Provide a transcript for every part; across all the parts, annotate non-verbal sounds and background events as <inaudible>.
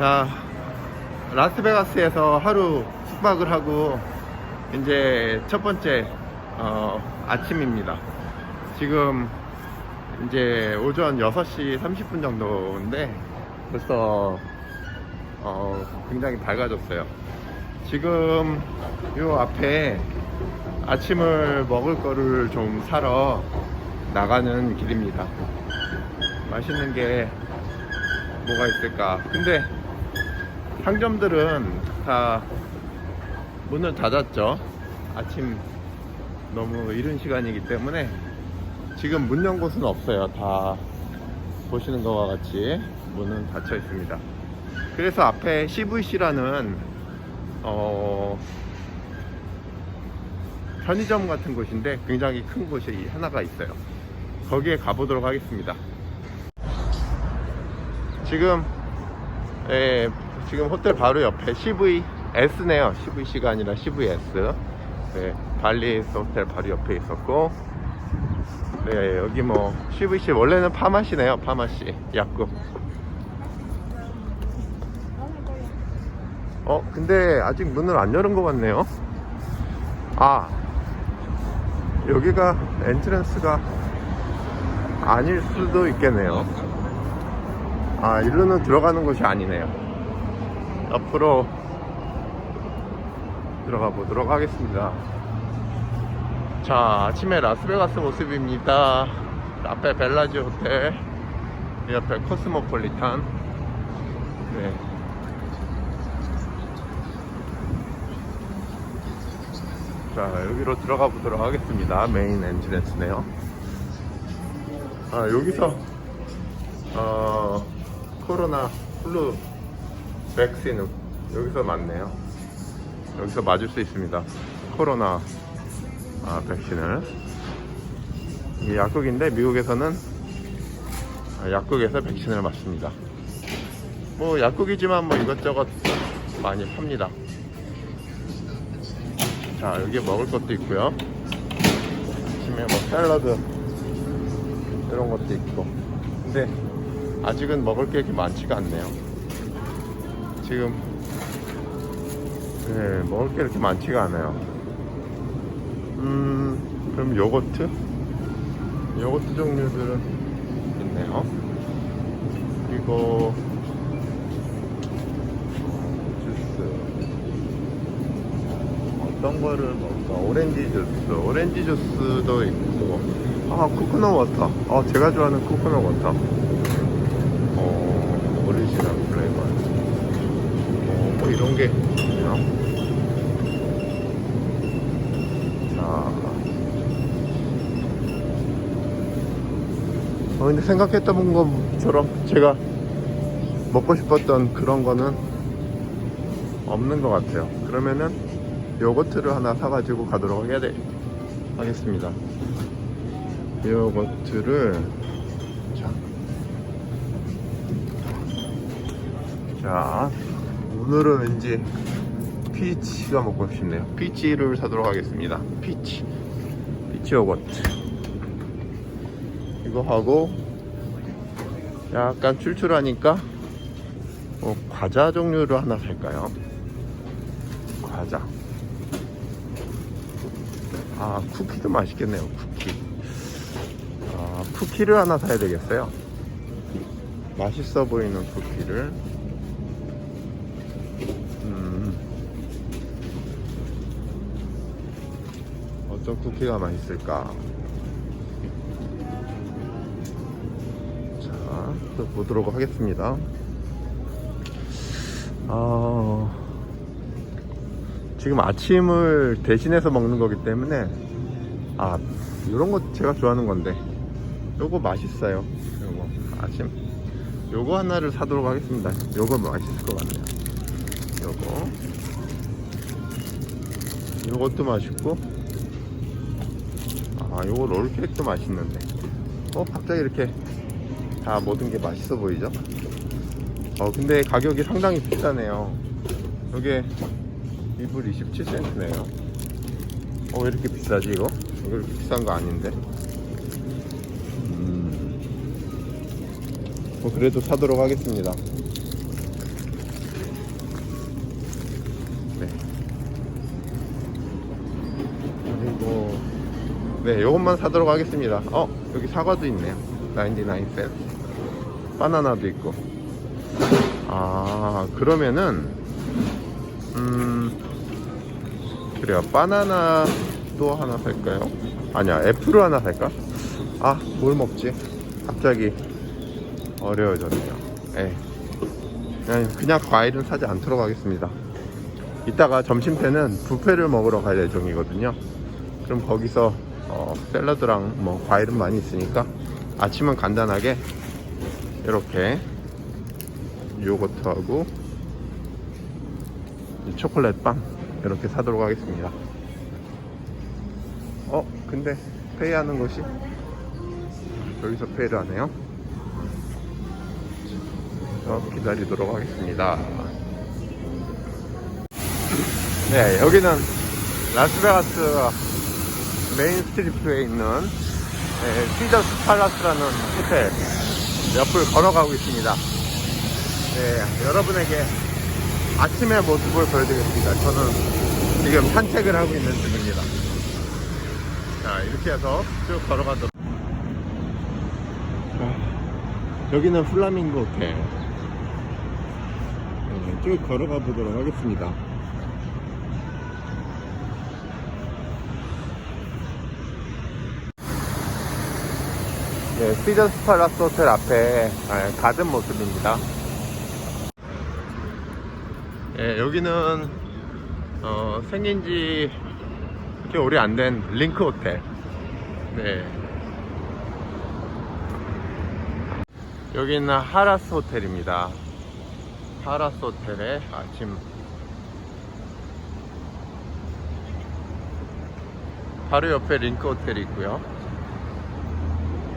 자, 라스베가스에서 하루 숙박을 하고 이제 첫 번째 어, 아침입니다. 지금 이제 오전 6시 30분 정도인데 벌써 어, 굉장히 밝아졌어요. 지금 요 앞에 아침을 먹을 거를 좀 사러 나가는 길입니다. 맛있는 게 뭐가 있을까? 근데 상점들은 다 문을 닫았죠. 아침 너무 이른 시간이기 때문에 지금 문 연 곳은 없어요. 다 보시는 것과 같이 문은 닫혀 있습니다. 그래서 앞에 CVC라는 어, 편의점 같은 곳인데 굉장히 큰 곳이 하나가 있어요. 거기에 가보도록 하겠습니다. 지금 예, 지금 호텔 바로 옆에 CVS네요. CVC가 아니라 CVS. 네, 발리에스 호텔 바로 옆에 있었고, 네, 여기 뭐 CVC 원래는 파마시네요. 파마시 약국. 어, 근데 아직 문을 안 열은 것 같네요. 아, 여기가 엔트런스가 아닐 수도 있겠네요. 아, 일로는 들어가는 곳이 아니네요. 앞으로 들어가 보도록 하겠습니다. 자, 아침에 라스베가스 모습입니다. 앞에 벨라지 호텔, 이 옆에 코스모폴리탄. 네. 자, 여기로 들어가 보도록 하겠습니다. 메인 엔트랜스네요. 아, 여기서, 어, 코로나 플루 백신 여기서 맞네요. 여기서 맞을 수 있습니다. 코로나 아, 백신을. 이 약국인데 미국에서는 아, 약국에서 백신을 맞습니다. 뭐 약국이지만 뭐 이것저것 많이 팝니다. 자 여기 먹을 것도 있고요. 아침에 뭐 샐러드 이런 것도 있고. 근데 아직은 먹을 게 많지가 않네요. 지금 네, 먹을 게 이렇게 많지가 않아요. 음, 그럼 요거트? 요거트 종류들은 있네요. 그리고 주스. 어떤 거를 먹을까? 오렌지 주스. 오렌지 주스도 있고. 아, 코코넛 워터. 어, 제가 좋아하는 코코넛 워터. 어, 오리지널 플레이버. 있네요. 자. 어, 근데 생각했던 것처럼 제가 먹고 싶었던 그런 거는 없는 것 같아요. 그러면은 요거트를 하나 사가지고 가도록 해야 돼. 하겠습니다. 요거트를 자, 자, 오늘은 왠지 피치가 먹고 싶네요. 피치를 사도록 하겠습니다. 피치. 피치 요거트. 이거 하고, 약간 출출하니까, 뭐, 과자 종류를 하나 살까요? 과자. 아, 쿠키도 맛있겠네요, 쿠키. 아, 쿠키를 하나 사야 되겠어요. 맛있어 보이는 쿠키를. 어떤 쿠키가 맛있을까? 자, 또 보도록 하겠습니다. 아, 지금 아침을 대신해서 먹는 거기 때문에, 아, 이런 거 제가 좋아하는 건데, 요거 맛있어요. 요거, 아침. 요거 하나를 사도록 하겠습니다. 요거 맛있을 것 같네요. 요거 요것도 맛있고 아 요거 롤케이크도 맛있는데. 어 갑자기 이렇게 다 모든 게 맛있어 보이죠? 어 근데 가격이 상당히 비싸네요. 요게 2불 27센트네요. 어 왜 이렇게 비싸지 이거? 이거 비싼 거 아닌데? 음. 뭐 그래도 사도록 하겠습니다 네, 요것만 사도록 하겠습니다. 어, 여기 사과도 있네요. 99센. 바나나도 있고. 아, 그러면은, 음, 그래요. 바나나 또 하나 살까요? 아니야, 애플을 하나 살까? 아, 뭘 먹지? 갑자기 어려워졌네요. 에 그냥, 그냥 과일은 사지 않도록 하겠습니다. 이따가 점심 때는 뷔페를 먹으러 갈 예정이거든요. 그럼 거기서 어, 샐러드랑 뭐 과일은 많이 있으니까 아침은 간단하게 이렇게 요거트하고 이 초콜릿 빵 이렇게 사도록 하겠습니다. 어, 근데 페이하는 곳이 여기서 페이를 하네요. 저 기다리도록 하겠습니다. 네, 여기는 라스베가스 메인 스트리트에 있는 네, 시저스 팔라스라는 호텔 옆을 걸어가고 있습니다. 네, 여러분에게 아침의 모습을 보여드리겠습니다. 저는 지금 산책을 하고 있는 중입니다. 자, 이렇게 해서 쭉 걸어가도록. 자, 여기는 플라밍고 호텔. 네, 쭉 걸어가 보도록 하겠습니다. 네, 시저스 팔라스 호텔 앞에 네, 가든 모습입니다. 예, 여기는 어, 생긴 지 그렇게 오래 안 된 링크 호텔. 네. 여기는 하라스 호텔입니다. 하라스 호텔의 아침 바로 옆에 링크 호텔이 있고요.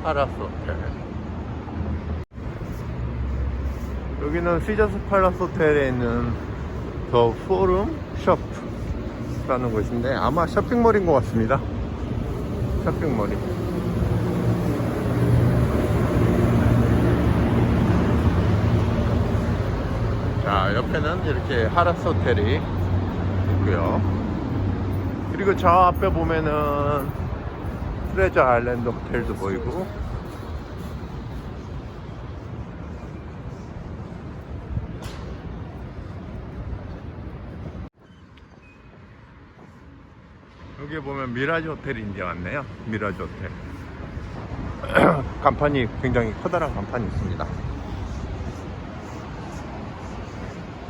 하라스 호텔. 여기는 시저스 팔라스 호텔에 있는 더 포럼 숍라는 곳인데 아마 쇼핑몰인 것 같습니다. 쇼핑몰이. 자, 옆에는 이렇게 하라스 호텔이 있고요. 그리고 저 앞에 보면은 트레저 아일랜드 호텔도 보이고 여기 보면 미라지 이제 왔네요. 미라지 호텔. <clears throat> 간판이 굉장히 커다란 간판이 있습니다.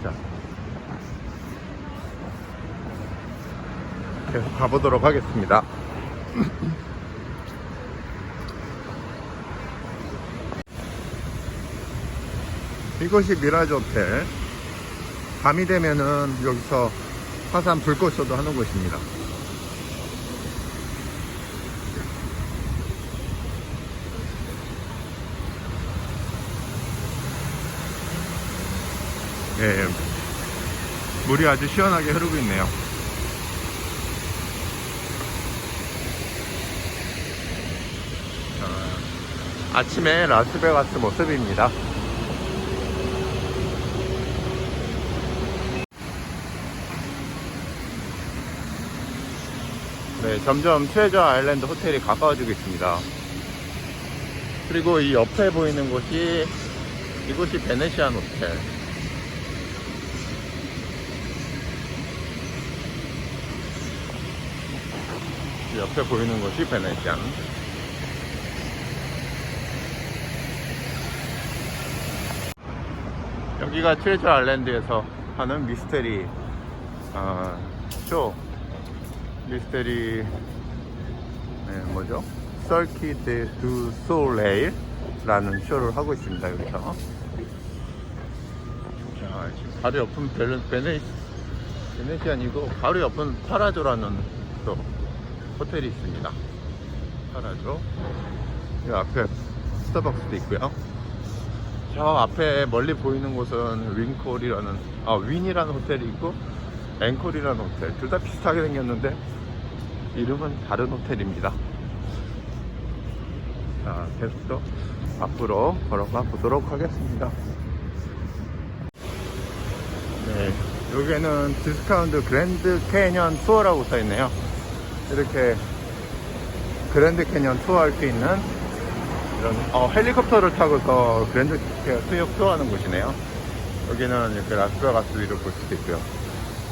자. 계속 가보도록 하겠습니다. <clears throat> 이곳이 미라지 호텔. 밤이 되면은 여기서 화산 불꽃쇼도 하는 곳입니다. 예, 물이 아주 시원하게 흐르고 있네요. 자, 아침에 라스베가스 모습입니다. 네, 점점 트레저 아일랜드 호텔이 가까워지고 있습니다. 그리고 이 옆에 보이는 곳이 이곳이 베네시안 호텔. 이 옆에 보이는 곳이 베네시안. 여기가 트레저 아일랜드에서 하는 미스테리 어, 쇼 미스테리 네, 뭐죠? 서키드 두 솔레일라는 쇼를 하고 있습니다 여기서. 자 지금 바로 옆은 베네, 베네, 베네시안이고 바로 옆은 파라조라는 또 호텔이 있습니다. 파라조. 이 앞에 스타벅스도 있고요. 저 앞에 멀리 보이는 곳은 윈콜이라는 아 윈이라는 호텔이 있고 앵콜이라는 호텔 둘 다 비슷하게 생겼는데 이름은 다른 호텔입니다 자 계속 또 앞으로 걸어가 보도록 하겠습니다 네 여기에는 디스카운트 그랜드 캐년 투어라고 써있네요 이렇게 그랜드 캐년 투어할 수 있는 이런 어, 헬리콥터를 타고서 그랜드 캐년 수역 투어하는 곳이네요. 여기는 이렇게 라스베가스 위를 볼 수도 있고요.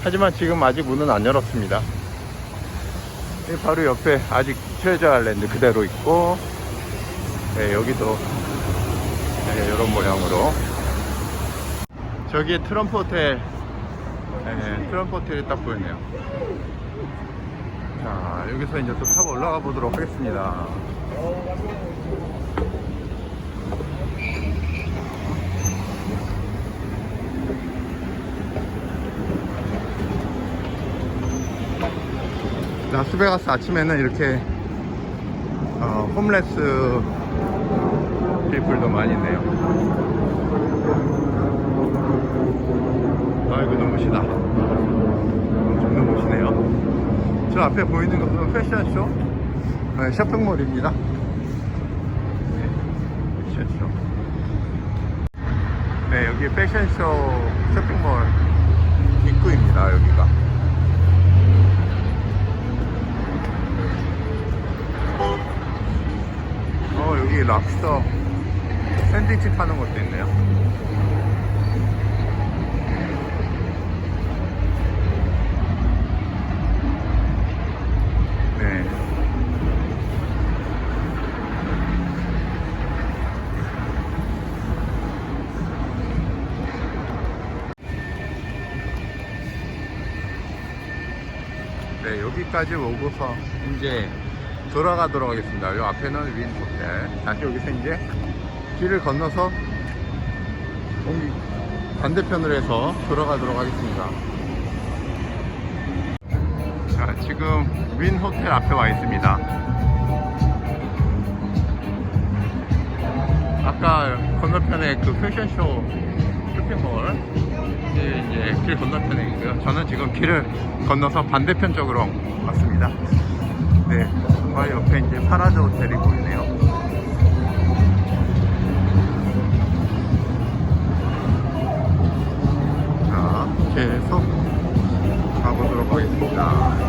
하지만 지금 아직 문은 안 열었습니다. 이 바로 옆에 아직 아일랜드 그대로 있고 네, 여기도 네, 이런 모양으로. 저기에 트럼프 호텔 네, 트럼프 호텔이 딱 보이네요. 자 여기서 이제 또 타고 올라가 보도록 하겠습니다 라스베가스 아침에는 이렇게 어, 홈레스 피플도 많이 있네요. 아이고 너무 시다. 엄청 너무 시네요. 저 앞에 보이는 것은 패션쇼? 네, 쇼핑몰입니다. 네, 패션쇼. 네 여기 패션쇼 쇼핑몰 입구입니다 여기가 어 여기 랍스터 샌드위치 파는 것도 있네요. 네. 네, 여기까지 오고서 이제 돌아가도록 하겠습니다. 요 앞에는 윈 호텔. 다시 여기서 이제 길을 건너서 반대편으로 해서 돌아가도록 하겠습니다. 자, 지금 윈 호텔 앞에 와 있습니다. 아까 건너편에 그 패션쇼 쇼핑몰 이제 길 건너편에 있고요. 저는 지금 길을 건너서 반대편 쪽으로 왔습니다. 네, 바로 옆에 이제 파라드 호텔이 보이네요. 자, 계속 가보도록 하겠습니다.